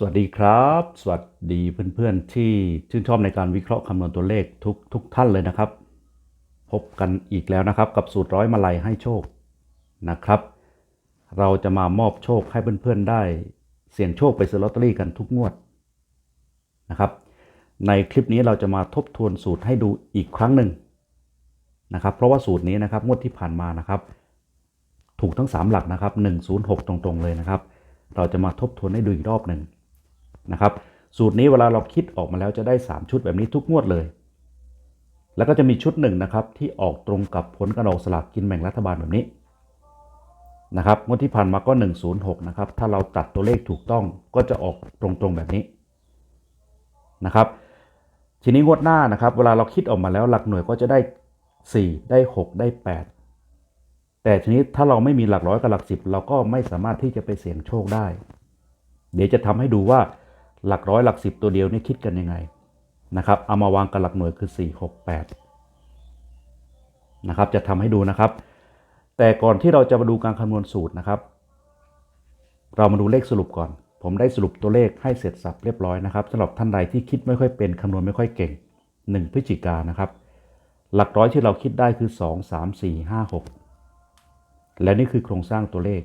สวัสดีครับ สวัสดีเพื่อนๆที่ชื่นชอบในการวิเคราะห์คำนวณตัวเลขทุกทุกท่านเลยนะครับ พบกันอีกแล้วนะครับ กับสูตรร้อยมาลัยให้โชคนะครับ เราจะมามอบโชคให้เพื่อนๆได้เสี่ยงโชคไปซื้อลอตเตอรี่กันทุกงวดนะครับ ในคลิปนี้เราจะมาทบทวนสูตรให้ดูอีกครั้งหนึ่งนะครับ เพราะว่าสูตรนี้นะครับงวดที่ผ่านมานะครับ ถูกทั้ง 3 หลักนะครับ106 ตรงๆเลยนะครับ เราจะมาทบทวนให้ดูอีกรอบหนึ่ง นะครับ สูตรนี้เวลาเราคิดออกมาแล้วจะได้ 3 ชุดแบบนี้ทุกงวดเลย แล้วก็จะมีชุดหนึ่งนะครับที่ออกตรงกับผลการออกสลากกินแบ่งรัฐบาลแบบนี้นะครับงวดที่ผ่านมาก็ 106 นะครับ ถ้าเราตัดตัวเลขถูกต้องก็จะออกตรงๆแบบนี้นะครับ ทีนี้งวดหน้านะครับ เวลาเราคิดออกมาแล้วหลักหน่วยก็จะได้ 4 ได้ 6 ได้ 8 แต่ทีนี้ถ้าเราไม่มีหลักร้อยกับหลักสิบเราก็ไม่สามารถที่จะไปเสี่ยงโชคได้ เดี๋ยวจะทำให้ดูว่า หลักร้อยหลักสิบตัวเดียวนี่คิดกันยังไงนะครับเอามาวางกับหลักหน่วยคือ 4 6 8นะครับจะทำให้ดูนะครับ แต่ก่อนที่เราจะมาดูการคำนวณสูตรนะครับ เรามาดูเลขสรุปก่อน ผมได้สรุปตัวเลขให้เสร็จสับเรียบร้อยนะครับสำหรับท่านใดที่คิดไม่ค่อยเป็นคำนวณไม่ค่อยเก่ง 1พฤศจิกานนะครับ หลักร้อยที่เราคิดได้คือ 2 3 4 5 6 และนี่คือโครงสร้างตัวเลข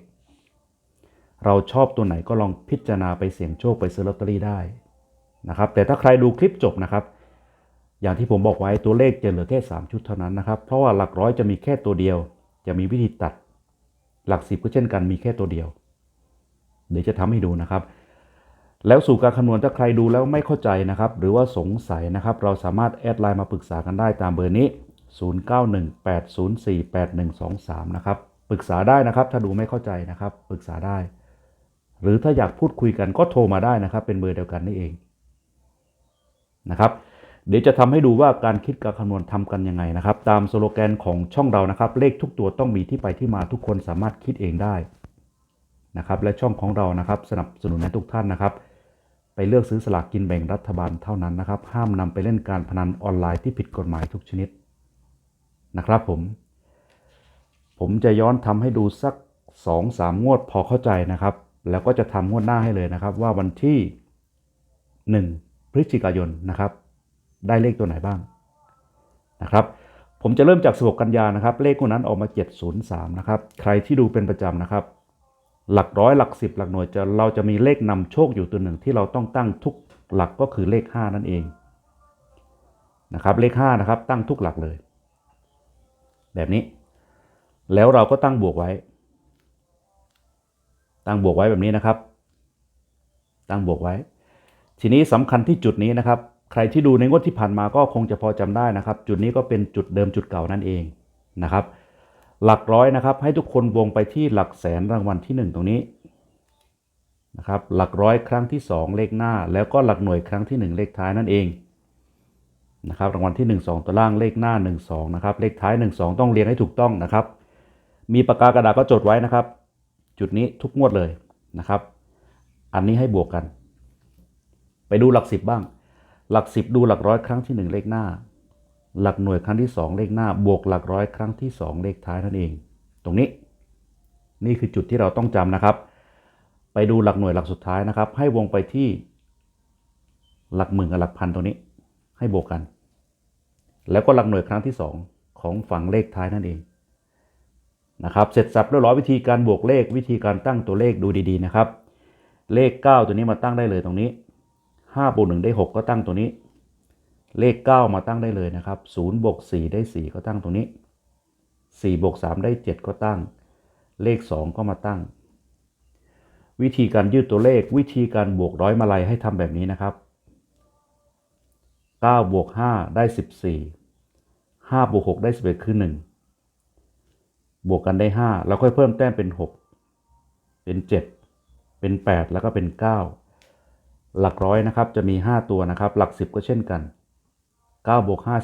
เราชอบตัวไหนก็ลองพิจารณาไปเสี่ยงโชคไปซื้อลอตเตอรี่ได้นะครับ แต่ถ้าใครดูคลิปจบนะครับ อย่างที่ผมบอกไว้ตัวเลขจะเหลือแค่ 3 ชุดเท่านั้นนะครับ เพราะว่าหลักร้อยจะมีแค่ตัวเดียว จะมีวิธีตัด หลักสิบก็เช่นกันมีแค่ตัวเดียว เดี๋ยวจะทำให้ดูนะครับ แล้วสู่การคำนวณถ้าใครดูแล้วไม่เข้าใจนะครับ หรือว่าสงสัยนะครับ เราสามารถแอดไลน์มาปรึกษากันได้ตามเบอร์นี้ 0918048123 นะครับ ปรึกษาได้นะครับ ถ้าดูไม่เข้าใจนะครับ ปรึกษาได้ หรือถ้าอยากพูดคุยกันก็โทรมาได้นะครับ เป็นเบอร์เดียวกันนี่เองนะครับ เดี๋ยวจะทำให้ดูว่าการคิดการคำนวณทำกันยังไงนะครับ ตามสโลแกนของช่องเรานะครับ เลขทุกตัวต้องมีที่ไปที่มาทุกคนสามารถคิดเองได้นะครับ และช่องของเรานะครับ สนับสนุนให้ทุกท่านนะครับ ไปเลือกซื้อสลากกินแบ่งรัฐบาลเท่านั้นนะครับ ห้ามนำไปเล่นการพนันออนไลน์ที่ผิดกฎหมายทุกชนิดนะครับผม ผมจะย้อนทำให้ดูสัก 2 3 งวดพอเข้าใจนะครับ แล้วก็จะทำงวดหน้าให้เลยนะครับ ว่าวันที่ 1 พฤศจิกายนนะครับ ได้เลขตัวไหนบ้างนะครับผมจะเริ่มจาก16กันยานะครับ เลขคนนั้นออกมา 703 นะครับ ใครที่ดูเป็นประจำนะครับ หลักร้อยหลักสิบหลักหน่วยจะเราจะมีเลขนำโชคอยู่ตัวหนึ่งที่เราต้องตั้งทุกหลักก็คือเลข 5 นั่นเองนะครับเลข5นะครับตั้งทุกหลักเลย แบบนี้ แล้วเราก็ตั้งบวกไว้ ตั้งบวกไว้แบบนี้นะครับ ตั้งบวกไว้ ทีนี้สำคัญที่จุดนี้นะครับ ใครที่ดูในงวดที่ผ่านมาก็คงจะพอจำได้นะครับ จุดนี้ก็เป็นจุดเดิมจุดเก่านั่นเองนะครับ หลักร้อยนะครับ ให้ทุกคนวงไปที่หลักแสนรางวัลที่ 1 ตรงนี้นะครับ หลักร้อยครั้งที่ 2 เลขหน้า แล้วก็หลักหน่วยครั้งที่ 1 เลขท้ายนั่นเองนะครับรางวัลที่ 1 2 ตัวล่างเลขหน้า 1 2นะครับเลขท้าย 1 2 ต้องเรียงให้ถูกต้องนะครับ มีปากกากระดาษก็จดไว้นะครับ จุดนี้ทุกงวดเลยนะครับ อันนี้ให้บวกกัน ไปดูหลักสิบบ้าง หลักสิบดูหลักร้อยครั้งที่ 1 เลขหน้า หลักหน่วยครั้งที่ 2 เลขหน้า บวกหลักร้อยครั้งที่ 2 เลขท้ายนั่นเอง ตรงนี้ นี่คือจุดที่เราต้องจำนะครับ ไปดูหลักหน่วยหลักสุดท้ายนะครับ ให้วงไปที่ หลักหมื่นกับหลักพันตรงนี้ ให้บวกกัน แล้วก็หลักหน่วยครั้งที่ 2 ของฝั่งเลขท้ายนั่นเอง นะครับเสร็จสับเรียบร้อยวิธีการบวกเลขวิธีการตั้งตัวเลขดูดีๆนะครับ เลข 9 ตัวนี้มาตั้งได้เลยตรงนี้5บวก1ได้ 6 ก็ตั้งตัวนี้ เลข 9 มาตั้งได้เลยนะครับ0บวก4ได้ 4 ก็ตั้งตรงนี้4บวก3ได้ 7 ก็ตั้ง เลข 2 ก็มาตั้ง วิธีการยืดตัวเลขวิธีการบวกร้อยมาลัยให้ทำแบบนี้นะครับ9บวก5ได้ 14 5บวก6ได้ 11 คือ 1 บวกกันได้5แล้วค่อยเพิ่มแต้มเป็น6เป็น7เป็น8แล้วก็เป็น9หลักร้อยนะครับจะมี5ตัวนะครับ หลัก10ก็เช่นกัน9บวก5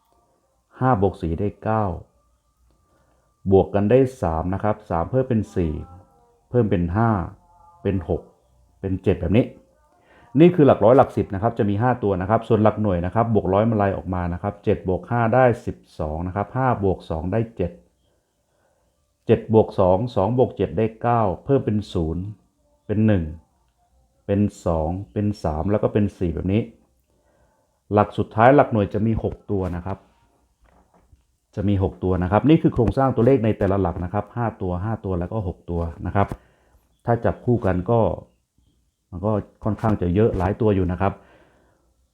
14 5บวก4ได้9บวกกันได้3นะครับ3เพิ่มเป็น4เพิ่มเป็น5เป็น6เป็น7แบบนี้นี่คือหลักร้อยหลัก10นะครับจะมี 5 ตัวนะครับ ส่วนหลักหน่วยนะครับ บวกร้อยมาลายออกมานะครับ7บวก5ได้ 12นะครับ5บวก2ได้ 7 7บวก2 2บวก7ได้ 9 เพิ่มเป็น 0 เป็น 1 เป็น 2 เป็น 3 แล้วก็เป็น 4 แบบนี้ หลักสุดท้ายหลักหน่วยจะมี 6 ตัวนะครับ จะมี 6 ตัวนะครับ นี่คือโครงสร้างตัวเลขในแต่ละหลักนะครับ 5 ตัว 5 ตัวแล้วก็ 6 ตัวนะครับ ถ้าจับคู่กันก็มันก็ค่อนข้างจะเยอะหลายตัวอยู่นะครับ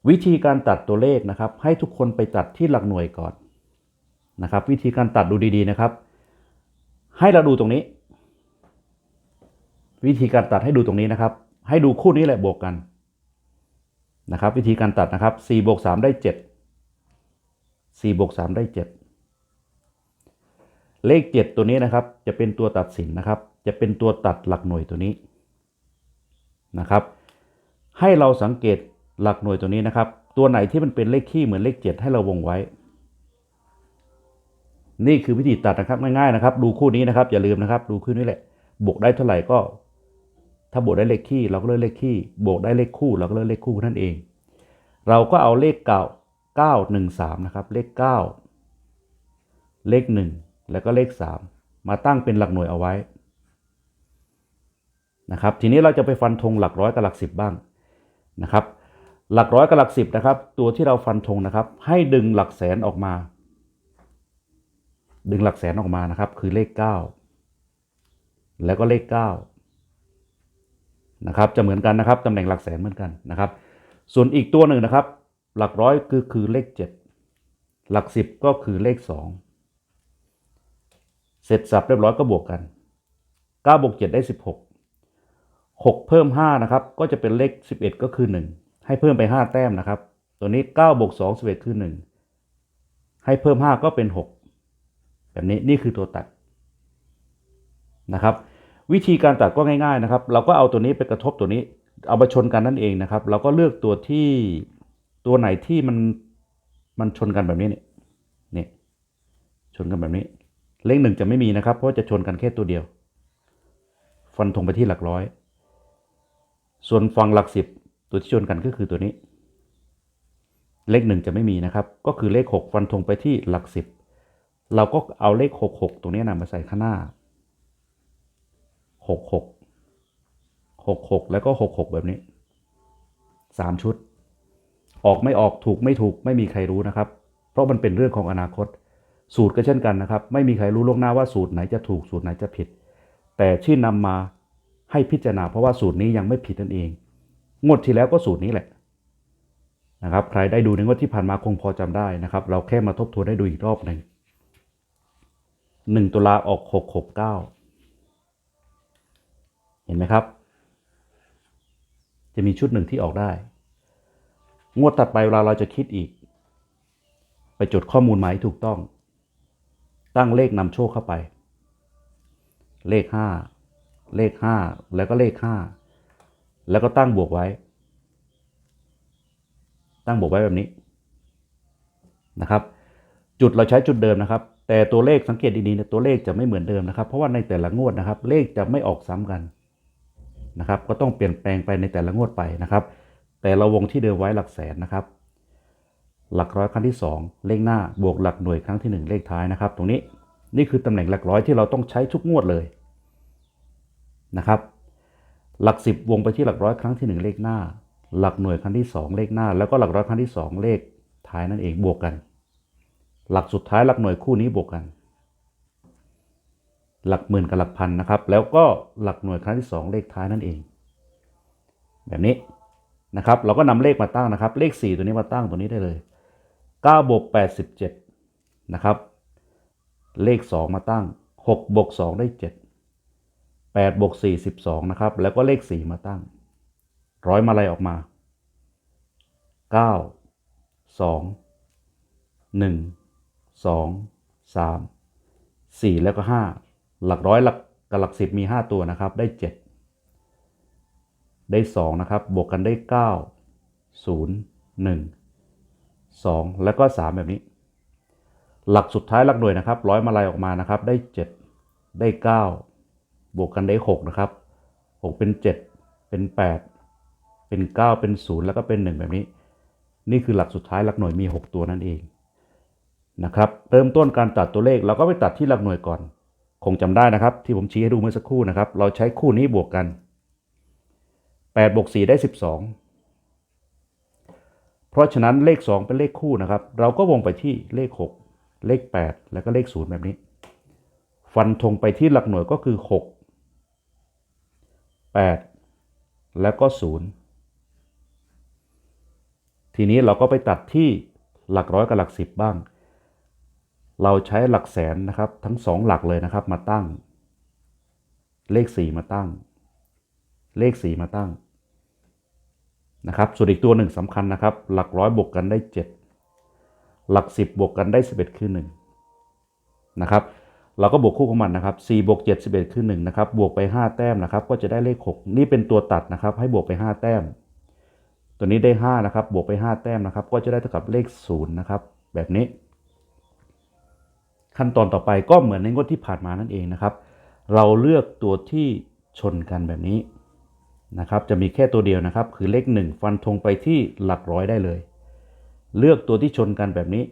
วิธีการตัดตัวเลขนะครับ ให้ทุกคนไปตัดที่หลักหน่วยก่อนนะครับ วิธีการตัดดูดีๆนะครับ ให้เราดูตรงนี้ วิธีการตัดให้ดูตรงนี้นะครับ ให้ดูคู่นี้แหละบวกกันนะครับ วิธีการตัดนะครับ4บวก3ได้ 7 4บวก3ได้ 7 เลข 7 ตัวนี้นะครับ จะเป็นตัวตัดสินนะครับ จะเป็นตัวตัดหลักหน่วยตัวนี้นะครับ ให้เราสังเกตหลักหน่วยตัวนี้นะครับ ตัวไหนที่มันเป็นเลขคี่เหมือนเลข 7 ให้เราวงไว้ นี่คือวิธีตัดนะครับง่ายๆนะครับ ดูคู่นี้นะครับ อย่าลืมนะครับ ดูคู่นี้แหละ บวกได้เท่าไหร่ก็ ถ้าบวกได้เลขคี่เราก็เลือกเลขคี่บวกได้เลขคู่เราก็เลือกเลขคู่นั่นเอง เราก็เอาเลขเก่า9 1 3นะครับเลข 9 เลข 1 แล้วก็เลข 3 มาตั้งเป็นหลักหน่วยเอาไว้นะครับทีนี้เราจะไปฟันธงหลักร้อยกับหลักสิบบ้างนะครับหลักร้อยกับหลักสิบนะครับตัวที่เราฟันธงนะครับให้ดึงหลักแสนออกมา ดึงหลักแสนออกมานะครับ คือเลข 9 แล้วก็เลข9นะครับจะเหมือนกันนะครับตำแหน่งหลักแสนเหมือนกันนะครับ ส่วนอีกตัวหนึ่งนะครับ หลักร้อยคือคือเลข 7 หลัก 10 ก็คือเลข 2 เสร็จสับเรียบร้อยก็บวกกัน9บวก7ได้ 16 6 เพิ่ม5นะครับก็จะเป็นเลข 11 ก็คือ 1 ให้เพิ่มไป 5 แต้มนะครับ ตัวนี้9บวก2 11 คือ 1 ให้เพิ่ม 5 ก็เป็น 6 แบบนี้นี่คือตัวตัดนะครับ วิธีการตัดก็ง่ายๆนะครับ เราก็เอาตัวนี้ไปกระทบตัวนี้ เอามาชนกันนั่นเองนะครับ เราก็เลือกตัวที่ตัวไหนที่มันมันชนกันแบบนี้เนี่ยนี่ชนกันแบบนี้ เลขหนึ่งจะไม่มีนะครับ เพราะจะชนกันแค่ตัวเดียว ฟันธงไปที่หลักร้อย ส่วนฝั่งหลักสิบตัวที่ชนกันก็คือตัวนี้ เลขหนึ่งจะไม่มีนะครับ ก็คือเลขหกฟันธงไปที่หลักสิบ เราก็เอาเลขหกหกตรงนี้นะมาใส่ข้างหน้าหกหกหกหกแล้วก็หกหกแบบนี้สามชุด ออกไม่ออกถูกไม่ถูกไม่มีใครรู้นะครับ เพราะมันเป็นเรื่องของอนาคต สูตรก็เช่นกันนะครับ ไม่มีใครรู้ล่วงหน้าว่าสูตรไหนจะถูกสูตรไหนจะผิด แต่ที่นำมาให้พิจารณาเพราะว่าสูตรนี้ยังไม่ผิดนั่นเอง งวดที่แล้วก็สูตรนี้แหละนะครับ ใครได้ดูในงวดที่ผ่านมาคงพอจำได้นะครับ เราแค่มาทบทวนได้ดูอีกรอบหนึ่ง หนึ่งตุลาออกหกหกเก้าเห็นไหมครับ จะมีชุดหนึ่งที่ออกได้ งวดถัดไปเวลาเราจะคิดอีก ไปจดข้อมูลหมายถูกต้อง ตั้งเลขนำโชคเข้าไป เลขห้าเลขห้าแล้วก็เลขห้าแล้วก็ตั้งบวกไว้ ตั้งบวกไว้แบบนี้นะครับ จุดเราใช้จุดเดิมนะครับแต่ตัวเลขสังเกตดีๆเนี่ยตัวเลขจะไม่เหมือนเดิมนะครับ เพราะว่าในแต่ละงวดนะครับ เลขจะไม่ออกซ้ำกันนะครับ ก็ต้องเปลี่ยนแปลงไปในแต่ละงวดไปนะครับ แต่เราวงที่เดิมไว้หลักแสนนะครับ หลักร้อยครั้งที่ 2 เลขหน้าบวกหลักหน่วยครั้งที่ 1 เลขท้ายนะครับ ตรงนี้นี่คือตำแหน่งหลักร้อยที่เราต้องใช้ทุกงวดเลยนะครับ หลัก 10 วงไปที่หลักร้อยครั้งที่ 1 เลขหน้า หลักหน่วยครั้งที่ 2 เลขหน้า แล้วก็หลักร้อยครั้งที่ 2 เลขท้ายนั่นเองบวกกัน หลักสุดท้ายหลักหน่วยคู่นี้บวกกัน หลักหมื่นกับหลักพันนะครับ แล้วก็หลักหน่วยครั้งที่ 2 เลขท้ายนั่นเอง แบบนี้นะครับ เราก็นำเลขมาตั้งนะครับ เลข 4 ตัวนี้มาตั้งตัวนี้ได้เลย9บวก87นะครับ เลข 2 มาตั้ง6บวก2ได้ 7 8บวก4 12นะครับ แล้วก็เลข 4 มาตั้ง ร้อยมาลัยออกมา 9 2 1 2 3 4 แล้วก็ 5 หลักร้อยหลักกับหลักสิบมี 5 ตัวนะครับ ได้ 7 ได้ 2 นะครับ บวกกันได้ 9 0 1 2 แล้วก็ 3 แบบนี้ หลักสุดท้ายหลักหน่วยนะครับ ร้อยมาลายออกมานะครับ ได้ 7 ได้ 9 บวกกันได้ 6 นะครับ 6 เป็น 7 เป็น 8 เป็น 9 เป็น 0 แล้วก็เป็น 1 แบบนี้ นี่คือหลักสุดท้ายหลักหน่วยมี 6 ตัวนั่นเอง นะครับเริ่มต้นการตัดตัวเลขเราก็ไปตัดที่หลักหน่วยก่อน คงจำได้นะครับที่ผมชี้ให้ดูเมื่อสักครู่นะครับ เราใช้คู่นี้บวกกัน8บวก4ได้ 12 เพราะฉะนั้นเลข 2 เป็นเลขคู่นะครับ เราก็วงไปที่เลข 6 เลข 8 แล้วก็เลข 0 แบบนี้ ฟันธงไปที่หลักหน่วยก็คือ 6 8 แล้วก็ 0 ทีนี้เราก็ไปตัดที่หลักร้อยกับหลักสิบบ้าง เราใช้หลักแสนนะครับ ทั้งสองหลักเลยนะครับ มาตั้ง เลข 4 มาตั้ง เลข 4 มาตั้งนะครับส่วนอีกตัวหนึ่งสำคัญนะครับ หลักร้อยบวกกันได้ 7 หลัก 10 บวกกันได้ 11 คือ1นะครับเราก็บวกคู่ของมันนะครับ4บวก7 11 คือ 1 นะครับ บวกไป 5 แต้มนะครับ ก็จะได้เลข 6 นี่เป็นตัวตัดนะครับ ให้บวกไป 5 แต้ม ตัวนี้ได้ 5 นะครับ บวกไป 5 แต้มนะครับ ก็จะได้เท่ากับเลข 0 นะครับ แบบนี้ ขั้นตอนต่อไปก็เหมือนในงวดที่ผ่านมานั่นเองนะครับ เราเลือกตัวที่ชนกันแบบนี้นะครับ จะมีแค่ตัวเดียวนะครับ คือเลข 1 ฟันธงไปที่หลักร้อยได้เลย เลือกตัวที่ชนกันแบบนี้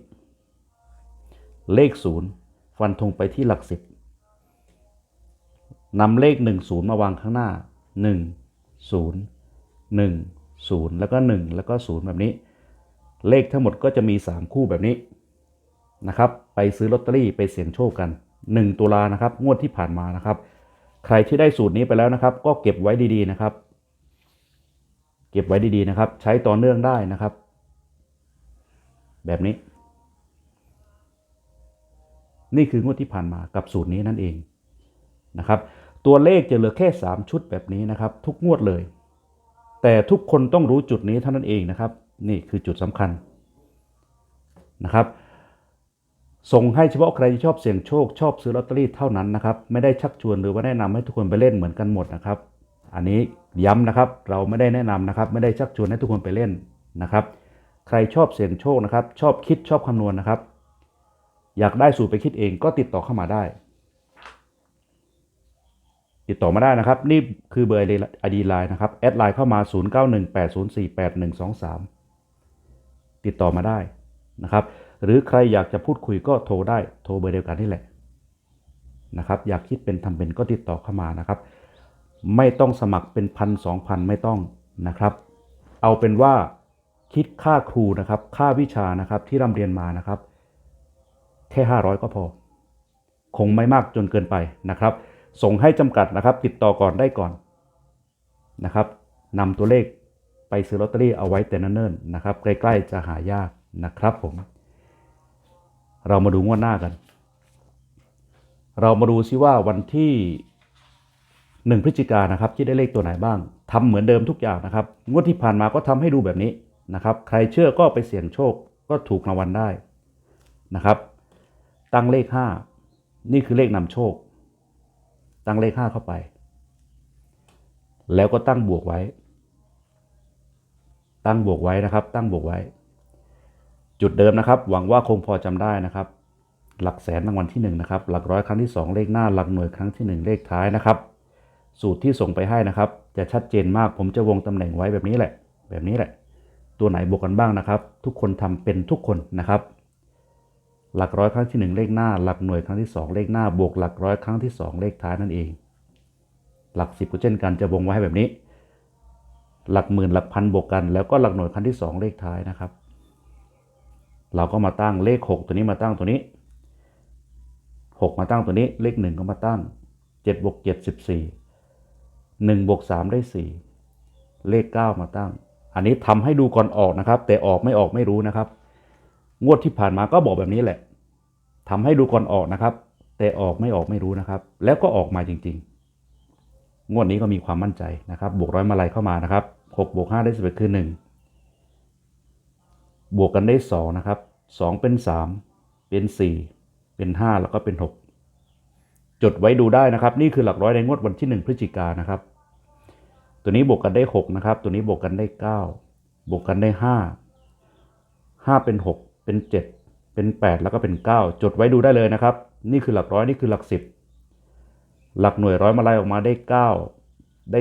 เลข 0 ฟันธงไปที่หลัก10นำเลข 1 0 มาวางข้างหน้า 1 0 1 0 แล้วก็ 1 แล้วก็ 0 แบบนี้ เลขทั้งหมดก็จะมี 3 คู่แบบนี้นะครับ ซื้อลอตเตอรี่ไปเสี่ยงโชคกัน 1 ตุลานะครับ งวดที่ผ่านมานะครับ ใครที่ได้สูตรนี้ไปแล้วนะครับ ก็เก็บไว้ดีๆนะครับ เก็บไว้ดีๆนะครับ ใช้ต่อเนื่องได้นะครับ แบบนี้ นี่คืองวดที่ผ่านมากับสูตรนี้นั่นเองนะครับ ตัวเลขจะเหลือแค่ 3 ชุดแบบนี้นะครับ ทุกงวดเลย แต่ทุกคนต้องรู้จุดนี้เท่านั้นเองนะครับ นี่คือจุดสำคัญนะครับ ส่งให้เฉพาะใครที่ชอบเสี่ยงโชคชอบซื้อลอตเตอรี่เท่านั้นนะครับ ไม่ได้ชักชวนหรือว่าแนะนำให้ทุกคนไปเล่นเหมือนกันหมดนะครับ อันนี้ย้ำนะครับเราไม่ได้แนะนำนะครับ ไม่ได้ชักชวนให้ทุกคนไปเล่นนะครับ ใครชอบเสี่ยงโชคนะครับ ชอบคิดชอบคำนวณนะครับ อยากได้สูตรไปคิดเองก็ติดต่อเข้ามาได้ ติดต่อมาได้นะครับ นี่คือเบอร์ไอดีไลน์นะครับแอดไลน์เข้ามา 0918048123 ติดต่อมาได้นะครับ หรือใครอยากจะพูดคุยก็โทรได้โทรเบอร์เดียวกันนี่แหละนะครับ อยากคิดเป็นทำเป็นก็ติดต่อเข้ามานะครับ ไม่ต้องสมัครเป็นพันสองพันไม่ต้องนะครับ เอาเป็นว่าคิดค่าครูนะครับ ค่าวิชานะครับที่ร่ำเรียนมานะครับ แค่500ก็พอ คงไม่มากจนเกินไปนะครับ ส่งให้จำกัดนะครับ ติดต่อก่อนได้ก่อนนะครับนำตัวเลขไปซื้อลอตเตอรี่เอาไว้แต่เนิ่นๆนะครับ ใกล้ ๆ จะหายากนะครับผม เรามาดูงวดหน้ากัน เรามาดูซิว่าวันที่หนึ่งพฤศจิกายนนะครับที่ได้เลขตัวไหนบ้างทำเหมือนเดิมทุกอย่างนะครับ งวดที่ผ่านมาก็ทำให้ดูแบบนี้นะครับ ใครเชื่อก็ไปเสี่ยงโชคก็ถูกรางวัลได้นะครับ ตั้งเลข 5 นี่คือเลขนำโชค ตั้งเลข 5 เข้าไป แล้วก็ตั้งบวกไว้ ตั้งบวกไว้นะครับ ตั้งบวกไว้ จุดเดิมนะครับ หวังว่าคงพอจำได้นะครับ หลักแสนรางวัลที่1นะครับ หลักร้อยครั้งที่ 2 เลขหน้า หลักหน่วยครั้งที่ 1 เลขท้ายนะครับ สูตรที่ส่งไปให้นะครับ จะชัดเจนมาก ผมจะวงตำแหน่งไว้แบบนี้แหละ แบบนี้แหละ ตัวไหนบวกกันบ้างนะครับ ทุกคนทำเป็นทุกคนนะครับ หลักร้อยครั้งที่ 1 เลขหน้า หลักหน่วยครั้งที่ 2 เลขหน้า บวกหลักร้อยครั้งที่ 2 เลขท้ายนั่นเอง หลักสิบก็เช่นกันจะวงไว้ให้แบบนี้ หลักหมื่นหลักพันบวกกัน แล้วก็หลักหน่วยครั้งที่ 2 เลขท้ายนะครับ เราก็มาตั้งเลข 6 ตัวนี้มาตั้งตัวนี้ 6 มาตั้งตัวนี้ เลข 1 ก็มาตั้ง7บวก7 14 1บวก3ได้ 4 เลข 9 มาตั้ง อันนี้ทำให้ดูก่อนออกนะครับ แต่ออกไม่ออกไม่รู้นะครับ งวดที่ผ่านมาก็บอกแบบนี้แหละทำให้ดูก่อนออกนะครับ แต่ออกไม่ออกไม่รู้นะครับ แล้วก็ออกมาจริง ๆ งวดนี้ก็มีความมั่นใจนะครับ บวกร้อยมาลัยเข้ามานะครับ6บวก5ได้11คือ 1 บวกกันได้ 2 นะครับ 2 เป็น 3 เป็น 4 เป็น 5 แล้วก็เป็น 6 จดไว้ดูได้นะครับ นี่คือหลักร้อยในงวดวันที่ 1 พฤศจิกานนะครับ ตัวนี้บวกกันได้ 6 นะครับ ตัวนี้บวกกันได้ 9 บวกกันได้ 5 5 เป็น 6 เป็น 7 เป็น 8 แล้วก็เป็น 9 จดไว้ดูได้เลยนะครับ นี่คือหลักร้อยนี่คือหลัก 10 หลักหน่วยร้อยมาไล่ออกมาได้ 9 ได้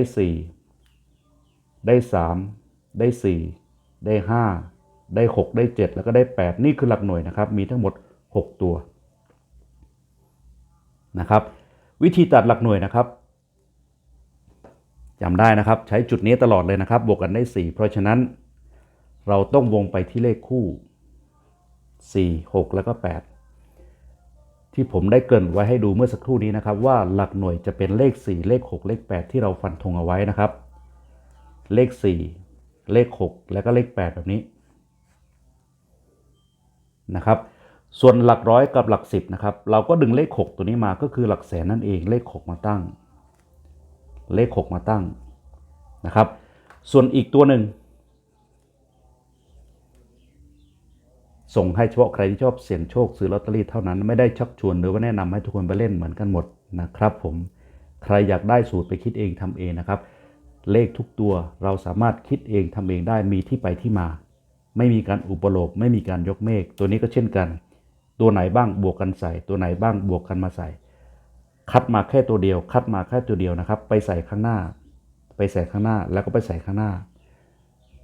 4 ได้ 3 ได้ 4 ได้ 5 ได้ 6 ได้ 7 แล้วก็ได้ 8 นี่คือหลักหน่วยนะครับ มีทั้งหมด 6 ตัวนะครับ วิธีตัดหลักหน่วยนะครับจำได้นะครับ ใช้จุดนี้ตลอดเลยนะครับ บวกกันได้ 4 เพราะฉะนั้นเราต้องวงไปที่เลขคู่ 4 6 แล้วก็ 8 ที่ผมได้เกริ่นไว้ให้ดูเมื่อสักครู่นี้นะครับ ว่าหลักหน่วยจะเป็นเลข 4 เลข 6 เลข 8 ที่เราฟันธงเอาไว้นะครับ เลข 4 เลข 6 แล้วก็เลข 8 แบบนี้ นะครับส่วนหลักร้อยกับหลัก10นะครับเราก็ดึงเลข 6 ตัวนี้มาก็คือหลักแสนนั่นเองเลข 6 มาตั้ง เลข 6 มาตั้งนะครับ ส่วนอีกตัวหนึ่ง ส่งให้เฉพาะใครที่ชอบเสี่ยงโชคซื้อลอตเตอรี่เท่านั้นไม่ได้ชักชวนหรือว่าแนะนำให้ทุกคนไปเล่นเหมือนกันหมดนะครับ ผมใครอยากได้สูตรไปคิดเองทำเองนะครับ เลขทุกตัวเราสามารถคิดเองทำเองได้มีที่ไปที่มา ไม่มีการอุปโลกไม่มีการยกเมฆตัวนี้ก็เช่นกัน ตัวไหนบ้างบวกกันใส่ ตัวไหนบ้างบวกกันมาใส่ คัดมาแค่ตัวเดียว คัดมาแค่ตัวเดียวนะครับ ไปใส่ข้างหน้า ไปใส่ข้างหน้าแล้วก็ไปใส่ข้างหน้า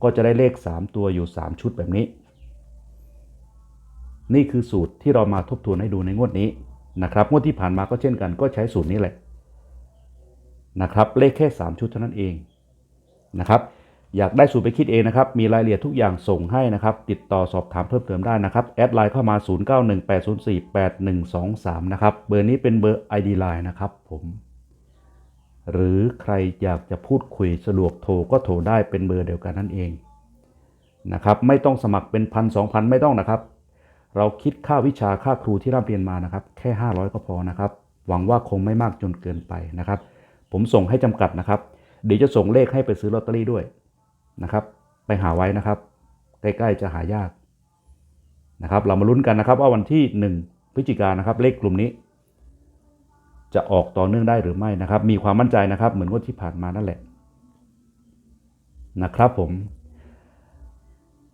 ก็จะได้เลข 3 ตัวอยู่ 3 ชุดแบบนี้ นี่คือสูตรที่เรามาทบทวนให้ดูในงวดนี้นะครับงวดที่ผ่านมาก็เช่นกัน ก็ใช้สูตรนี้แหละนะครับเลขแค่ 3 ชุดเท่านั้นเองนะครับ อยากได้สูตรไปคิดเองนะครับ มีรายละเอียดทุกอย่างส่งให้นะครับ ติดต่อสอบถามเพิ่มเติมได้นะครับ แอดไลน์เข้ามา 0918048123 นะครับ เบอร์นี้เป็นเบอร์ ID Line นะครับผม หรือใครอยากจะพูดคุยสะดวกโทรก็โทรได้เป็นเบอร์เดียวกันนั่นเองนะครับ ไม่ต้องสมัครเป็นพันสองพันไม่ต้องนะครับ เราคิดค่าวิชาค่าครูที่ร่ำเรียนมานะครับ แค่ 500 ก็พอนะครับ หวังว่าคงไม่มากจนเกินไปนะครับ ผมส่งให้จำกัดนะครับ เดี๋ยวจะส่งเลขให้ไปซื้อลอตเตอรี่ด้วย นะครับ ไปหาไว้นะครับ ใกล้ๆจะหายากนะครับ เรามาลุ้นกันนะครับ ว่าวันที่ 1 พฤศจิกายนนะครับ เลขกลุ่มนี้ จะออกต่อเนื่องได้หรือไม่นะครับ มีความมั่นใจนะครับ เหมือนงวดที่ผ่านมานั่นแหละนะครับผม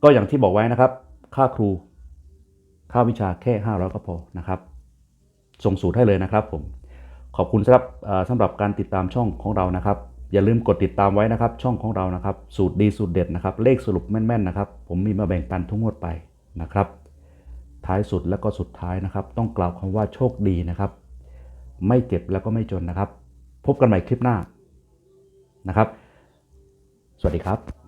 ก็อย่างที่บอกไว้นะครับ ค่าครู ค่าวิชาแค่ 500 ก็พอนะครับ ส่งสูตรให้เลยนะครับผมขอบคุณสำหรับสำหรับการติดตามช่องของเรานะครับ อย่าลืมกดติดตามไว้นะครับ ช่องของเรานะครับ สูตรดีสูตรเด็ดนะครับ เลขสรุปแม่นๆนะครับ ผมมีมาแบ่งปันทุกงวดไปนะครับ ท้ายสุดแล้วก็สุดท้ายนะครับ ต้องกล่าวคำว่าโชคดีนะครับ ไม่เจ็บแล้วก็ไม่จนนะครับ พบกันใหม่คลิปหน้านะครับ สวัสดีครับ